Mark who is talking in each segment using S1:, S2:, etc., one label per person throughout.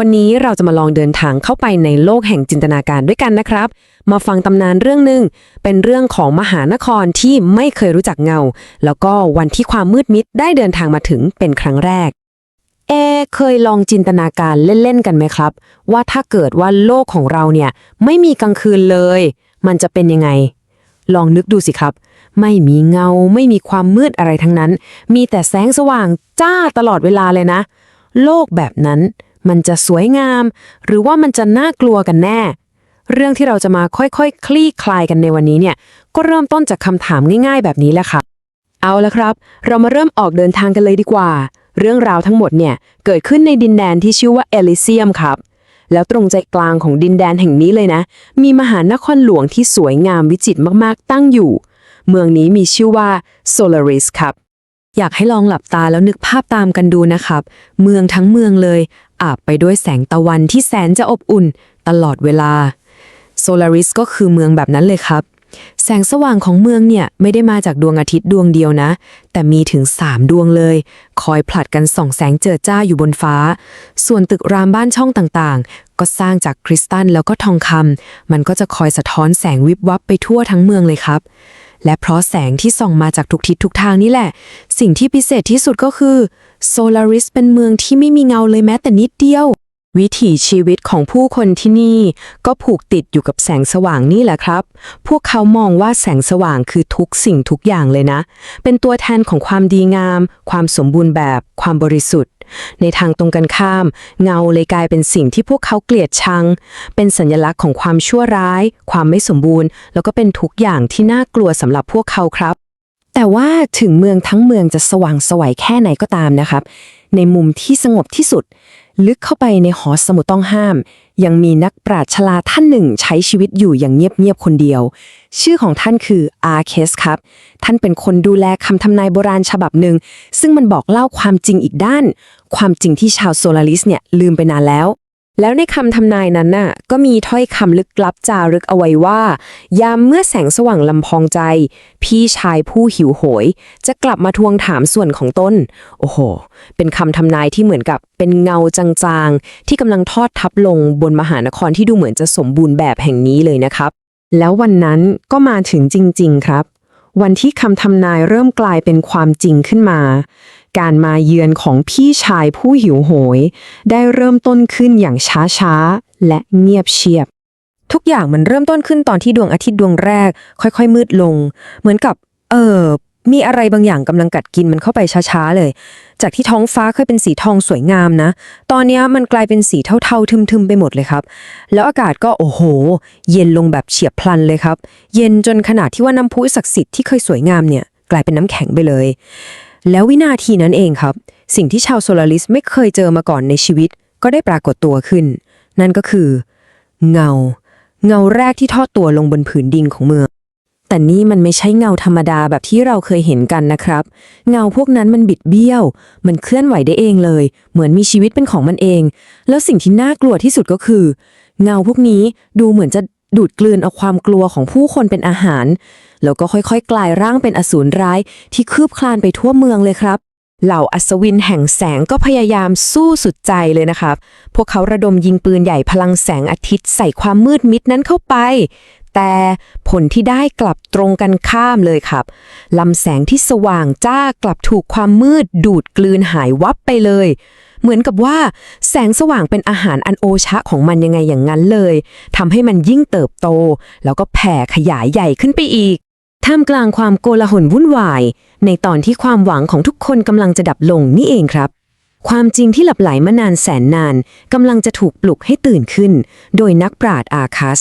S1: วันนี้เราจะมาลองเดินทางเข้าไปในโลกแห่งจินตนาการด้วยกันนะครับ มาฟังตำนานเรื่องหนึ่งเป็นเรื่องของมหานครที่ไม่เคยรู้จักเงา แล้วก็วันที่ความมืดมิดได้เดินทางมาถึงเป็นครั้งแรก เอ เคยลองจินตนาการเล่น ๆ กันไหมครับ ว่าถ้าเกิดว่าโลกของเราเนี่ยไม่มีกลางคืนเลย มันจะเป็นยังไง ลองนึกดูสิครับ ไม่มีเงาไม่มีความมืดอะไรทั้งนั้น มีแต่แสงสว่างจ้าตลอดเวลาเลยนะ โลกแบบนั้น มันจะสวยงาม หรือว่ามันจะน่ากลัวกันแน่ เรื่องที่เราจะมาค่อยๆคคลี่คลายกันในวันนี้เนี่ย ก็เริ่มต้นจากคำถามง่ายๆ แบบนี้แหละค่ะ เอาละครับ เรามาเริ่มออกเดินทางกันเลยดีกว่า เรื่องราวทั้งหมดเนี่ย เกิดขึ้นในดินแดนที่ชื่อว่าเอลิเซียมครับ แล้วตรงใจกลางของดินแดนแห่งนี้เลยนะ มีมหานครหลวงที่สวยงามวิจิตรมากๆ ตั้งอยู่ เมืองนี้มีชื่อว่าโซลาริสครับอยากให้ลองหลับตาแล้วนึกภาพตามกันดูนะครับ เมืองทั้งเมืองเลย อาบไปด้วยแสงตะวันที่แสนจะอบอุ่นตลอดเวลาโซลาริสก็คือเมืองแบบนั้นเลยครับ แสงสว่างของเมืองเนี่ย ไม่ได้มาจากดวงอาทิตย์ดวงเดียวนะ แต่มีถึง3ดวงเลย คอยผลัดกันส่องแสงเจิดจ้าอยู่บนฟ้า ส่วนตึกรามบ้านช่องต่างๆ ก็สร้างจากคริสตัลแล้วก็ทองคำมันก็จะคอยสะท้อนแสงวิบวับไปทั่วทั้งเมืองเลยครับ และเพราะแสงที่ส่องมาจากทุกทิศทุกทางนี่แหละ สิ่งที่พิเศษที่สุดก็คือโซลาริสเป็นเมืองที่ไม่มีเงาเลยแม้แต่นิดเดียว วิถีชีวิตของผู้คนที่นี่ก็ผูกติดอยู่กับแสงสว่างนี่แหละครับ พวกเขามองว่าแสงสว่างคือทุกสิ่งทุกอย่างเลยนะ เป็นตัวแทนของความดีงาม ความสมบูรณ์แบบ ความบริสุทธิ์ ในทางตรงกันข้าม เงาเลยกลายเป็นสิ่งที่พวกเขาเกลียดชัง เป็นสัญลักษณ์ของความชั่วร้าย ความไม่สมบูรณ์ แล้วก็เป็นทุกอย่างที่น่ากลัวสำหรับพวกเขาครับแต่ว่าถึงเมืองทั้งเมืองจะสว่างสวัยแค่ไหนก็ตามนะครับ ในมุมที่สงบที่สุด ลึกเข้าไปในหอสมุดต้องห้าม ยังมีนักปราชญ์ชราท่านหนึ่งใช้ชีวิตอยู่อย่างเงียบๆคนเดียว ชื่อของท่านคืออาร์เคสครับ ท่านเป็นคนดูแลคำทำนายโบราณฉบับหนึ่ง ซึ่งมันบอกเล่าความจริงอีกด้าน ความจริงที่ชาวโซลาริสเนี่ยลืมไปนานแล้ว แล้วในคำทำนายนั้นน่ะก็มีถ้อยคำลึกลับจารึกเอาไว้ว่า ยามเมื่อแสงสว่างลำพองใจ พี่ชายผู้หิวโหย จะกลับมาทวงถามส่วนของตนโอ้โห เป็นคำทำนายที่เหมือนกับเป็นเงาจางๆ ที่กำลังทอดทับลงบนมหานครที่ดูเหมือนจะสมบูรณ์แบบแห่งนี้เลยนะครับ แล้ววันนั้นก็มาถึงจริง ๆ ครับ วันที่คำทำนายเริ่มกลายเป็นความจริงขึ้นมา การมาเยือนของพี่ชายผู้หิวโหย ได้เริ่มต้นขึ้นอย่างช้าๆ และเงียบเชียบ ทุกอย่างมันเริ่มต้นขึ้นตอนที่ดวงอาทิตย์ดวงแรก ค่อยๆ มืดลง เหมือนกับ เออมีอะไรบางอย่างกำลังกัดกินมันเข้าไปช้าๆเลย จากที่ท้องฟ้าเคยเป็นสีทองสวยงามนะ ตอนนี้มันกลายเป็นสีเทาๆทึมๆไปหมดเลยครับ แล้วอากาศก็โอ้โห เย็นลงแบบเฉียบพลันเลยครับ เย็นจนขนาดที่ว่าน้ำพุศักดิ์สิทธิ์ที่เคยสวยงามเนี่ย กลายเป็นน้ำแข็งไปเลย แล้ววินาทีนั้นเองครับ สิ่งที่ชาวโซลาริสไม่เคยเจอมาก่อนในชีวิต ก็ได้ปรากฏตัวขึ้น นั่นก็คือ เงา เงาแรกที่ทอดตัวลงบนผืนดินของเมือง แต่นี่มันไม่ใช่เงาธรรมดาแบบที่เราเคยเห็นกันนะครับ เงาพวกนั้นมันบิดเบี้ยว มันเคลื่อนไหวได้เองเลย เหมือนมีชีวิตเป็นของมันเอง แล้วสิ่งที่น่ากลัวที่สุดก็คือ เงาพวกนี้ดูเหมือนจะดูดกลืนเอาความกลัวของผู้คนเป็นอาหาร แล้วก็ค่อยๆ กลายร่างเป็นอสูรร้ายที่คืบคลานไปทั่วเมืองเลยครับ เหล่าอัศวินแห่งแสงก็พยายามสู้สุดใจเลยนะครับ พวกเขาระดมยิงปืนใหญ่พลังแสงอาทิตย์ใส่ความมืดมิดนั้นเข้าไป แต่ผลที่ได้กลับตรงกันข้ามเลยครับลำแสงที่สว่างจ้ากลับถูกความมืดดูดกลืนหายวับไปเลยเหมือนกับว่าแสงสว่างเป็นอาหารอันโอชะของมันยังไงอย่างนั้นเลยทำให้มันยิ่งเติบโต แล้วก็แผ่ขยายใหญ่ขึ้นไปอีก ท่ามกลางความโกลาหลวุ่นวาย ในตอนที่ความหวังของทุกคนกำลังจะดับลงนี่เองครับ ความจริงที่หลับไหลมานานแสนนานกำลังจะถูกปลุกให้ตื่นขึ้น โดยนักปราชญ์อาคัส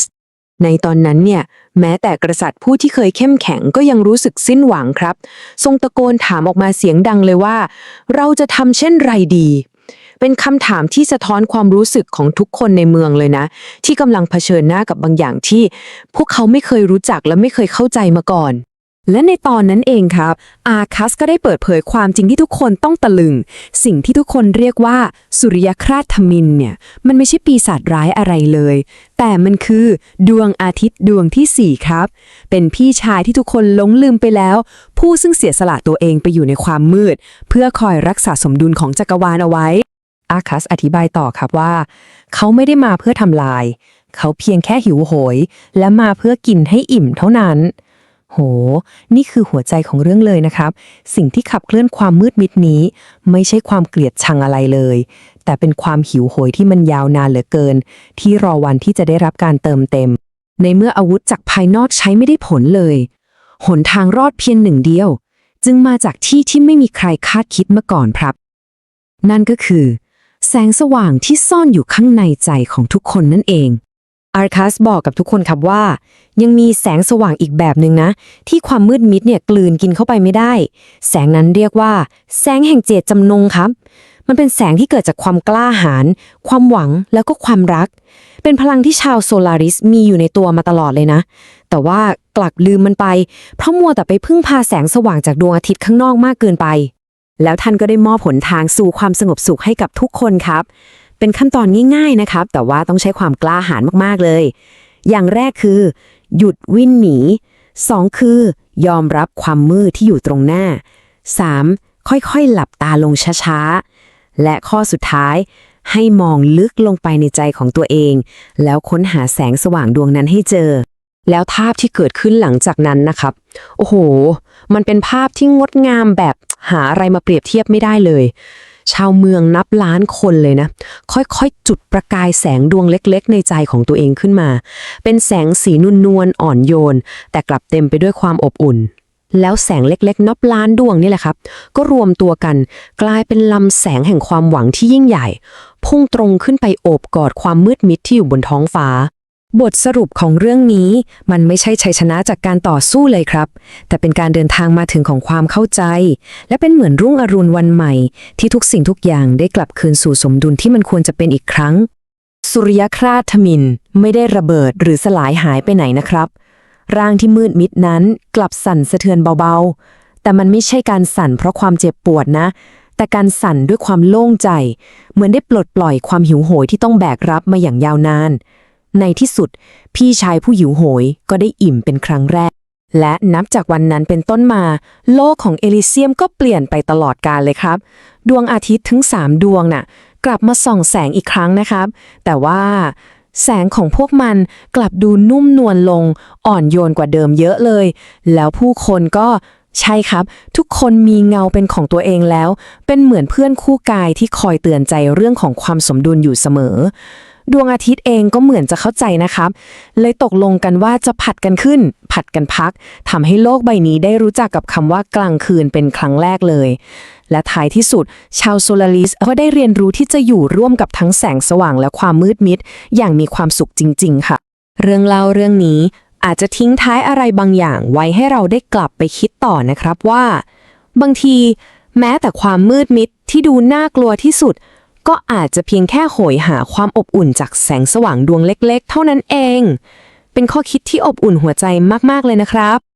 S1: ในตอนนั้นเนี่ย แม้แต่กษัตริย์ผู้ที่เคยเข้มแข็งก็ยังรู้สึกสิ้นหวังครับ ทรงตะโกนถามออกมาเสียงดังเลยว่า เราจะทำเช่นไรดี เป็นคำถามที่สะท้อนความรู้สึกของทุกคนในเมืองเลยนะ ที่กำลังเผชิญหน้ากับบางอย่างที่ พวกเขาไม่เคยรู้จักและไม่เคยเข้าใจมาก่อน และในตอนนั้นเองครับ อาคัสก็ได้เปิดเผยความจริงที่ทุกคนต้องตะลึง สิ่งที่ทุกคนเรียกว่าสุริยคราชธมินเนี่ย มันไม่ใช่ปีศาจร้ายอะไรเลย แต่มันคือดวงอาทิตย์ดวงที่ 4 ครับ เป็นพี่ชายที่ทุกคนหลงลืมไปแล้ว ผู้ซึ่งเสียสละตัวเองไปอยู่ในความมืด เพื่อคอยรักษาสมดุลของจักรวาลเอาไว้
S2: อาคัสอธิบายต่อครับว่า เขาไม่ได้มาเพื่อทำลาย เขาเพียงแค่หิวโหย และมาเพื่อกินให้อิ่มเท่านั้น โห นี่คือหัวใจของเรื่องเลยนะครับ สิ่งที่ขับเคลื่อนความมืดมิดนี้ ไม่ใช่ความเกลียดชังอะไรเลย แต่เป็นความหิวโหยที่มันยาวนานเหลือเกิน ที่รอวันที่จะได้รับการเติมเต็ม
S1: ในเมื่ออาวุธจากภายนอกใช้ไม่ได้ผลเลย หนทางรอดเพียงหนึ่งเดียว จึงมาจากที่ที่ไม่มีใครคาดคิดมาก่อนครับ นั่นก็คือ แสงสว่างที่ซ่อนอยู่ข้างในใจของทุกคนนั่นเอง อาร์คัสบอกกับทุกคนครับว่า ยังมีแสงสว่างอีกแบบหนึ่งนะ ที่ความมืดมิดเนี่ยกลืนกินเข้าไปไม่ได้ แสงนั้นเรียกว่า แสงแห่งเจตจำนงครับ มันเป็นแสงที่เกิดจากความกล้าหาญความหวังแล้วก็ความรัก เป็นพลังที่ชาวโซลาริสมีอยู่ในตัวมาตลอดเลยนะ แต่ว่ากลับลืมมันไป เพราะมัวแต่ไปพึ่งพาแสงสว่างจากดวงอาทิตย์ข้างนอกมากเกินไป แล้วท่านก็ได้มอบหนทางสู่ความสงบสุขให้กับทุกคนครับ เป็นขั้นตอนง่ายๆนะครับ แต่ว่าต้องใช้ความกล้าหาญมากๆเลย อย่างแรกคือ หยุดวิ่งหนี 2 คือ ยอมรับความมืดที่อยู่ตรงหน้า 3. ค่อยๆ หลับตาลงช้าๆ และข้อสุดท้าย ให้มองลึกลงไปในใจของตัวเอง แล้วค้นหาแสงสว่างดวงนั้นให้เจอ แล้วภาพที่เกิดขึ้นหลังจากนั้นนะครับ โอ้โห มันเป็นภาพที่งดงามแบบหาอะไรมาเปรียบเทียบไม่ได้เลย ชาวเมืองนับล้านคนเลยนะ ค่อยๆ จุดประกายแสงดวงเล็กๆ ในใจของตัวเองขึ้นมา เป็นแสงสีนุ่นวลๆอ่อนโยน แต่กลับเต็มไปด้วยความอบอุ่น แล้วแสงเล็กๆ นับล้านดวงนี่แหละครับ ก็รวมตัวกัน กลายเป็นลำแสงแห่งความหวังที่ยิ่งใหญ่ พุ่งตรงขึ้นไปโอบกอดความมืดมิดที่อยู่บนท้องฟ้า บทสรุปของเรื่องนี้มันไม่ใช่ชัยชนะจากการต่อสู้เลยครับ แต่เป็นการเดินทางมาถึงของความเข้าใจ และเป็นเหมือนรุ่งอรุณวันใหม่ ที่ทุกสิ่งทุกอย่างได้กลับคืนสู่สมดุลที่มันควรจะเป็นอีกครั้ง สุริยคราชทมินไม่ได้ระเบิดหรือสลายหายไปไหนนะครับ ร่างที่มืดมิดนั้นกลับสั่นสะเทือนเบาๆ แต่มันไม่ใช่การสั่นเพราะความเจ็บปวดนะ แต่การสั่นด้วยความโล่งใจ เหมือนได้ปลดปล่อยความหิวโหยที่ต้องแบกรับมาอย่างยาวนาน ในที่สุด พี่ชายผู้หิวโหยก็ได้อิ่มเป็นครั้งแรก และนับจากวันนั้นเป็นต้นมา โลกของเอลิเซียมก็เปลี่ยนไปตลอดกาลเลยครับ ดวงอาทิตย์ถึง 3 ดวงน่ะ กลับมาส่องแสงอีกครั้งนะครับ แต่ว่าแสงของพวกมันกลับดูนุ่มนวลลง อ่อนโยนกว่าเดิมเยอะเลย แล้วผู้คนก็ใช่ครับ ทุกคนมีเงาเป็นของตัวเองแล้ว เป็นเหมือนเพื่อนคู่กายที่คอยเตือนใจเรื่องของความสมดุลอยู่เสมอ ดวงอาทิตย์เองก็เหมือนจะเข้าใจนะครับ เลยตกลงกันว่าจะผัดกันขึ้น ผัดกันพักทำให้โลกใบนี้ได้รู้จักกับคำว่ากลางคืนเป็นครั้งแรกเลย และท้ายที่สุด ชาวโซลาริสก็ได้เรียนรู้ที่จะอยู่ร่วมกับทั้งแสงสว่างและความมืดมิด อย่างมีความสุขจริง ๆ ค่ะ เรื่องเล่าเรื่องนี้อาจจะทิ้งท้ายอะไรบางอย่างไว้ให้เราได้กลับไปคิดต่อนะครับว่า บางที แม้แต่ความมืดมิดที่ดูน่ากลัวที่สุด ก็อาจจะเพียงแค่โหยหาความอบอุ่นจากแสงสว่างดวงเล็กๆ เท่านั้นเอง เป็นข้อคิดที่อบอุ่นหัวใจมากๆเลยนะครับ